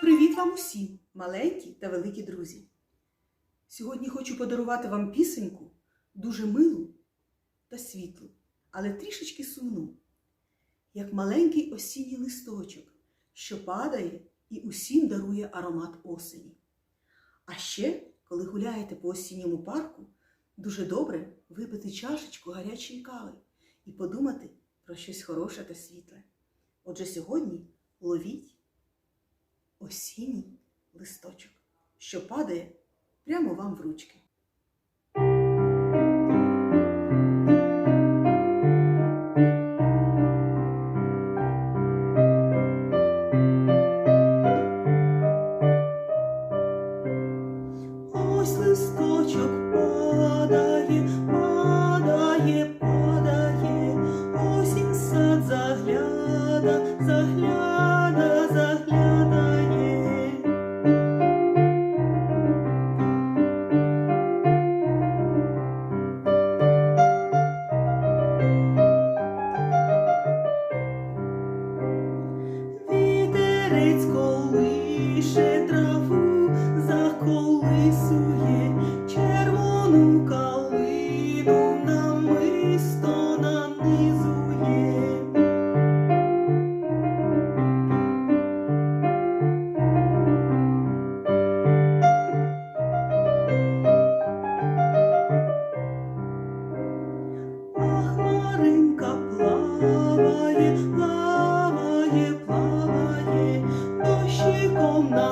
Привіт вам усім, маленькі та великі друзі! Сьогодні хочу подарувати вам пісеньку дуже милу та світлу, але трішечки сумну, як маленький осінній листочок, що падає і усім дарує аромат осені. А ще, коли гуляєте по осінньому парку, дуже добре випити чашечку гарячої кави і подумати про щось хороше та світле. Отже, сьогодні ловіть осінній листочок, що падає прямо вам в ручки. Ось листочок падає, падає, падає, осінь сад загляда, загляда, Вітерець колише траву, заколисує червону калину намисто нанизує. А хмаринка плаває, плаває, плаває. no.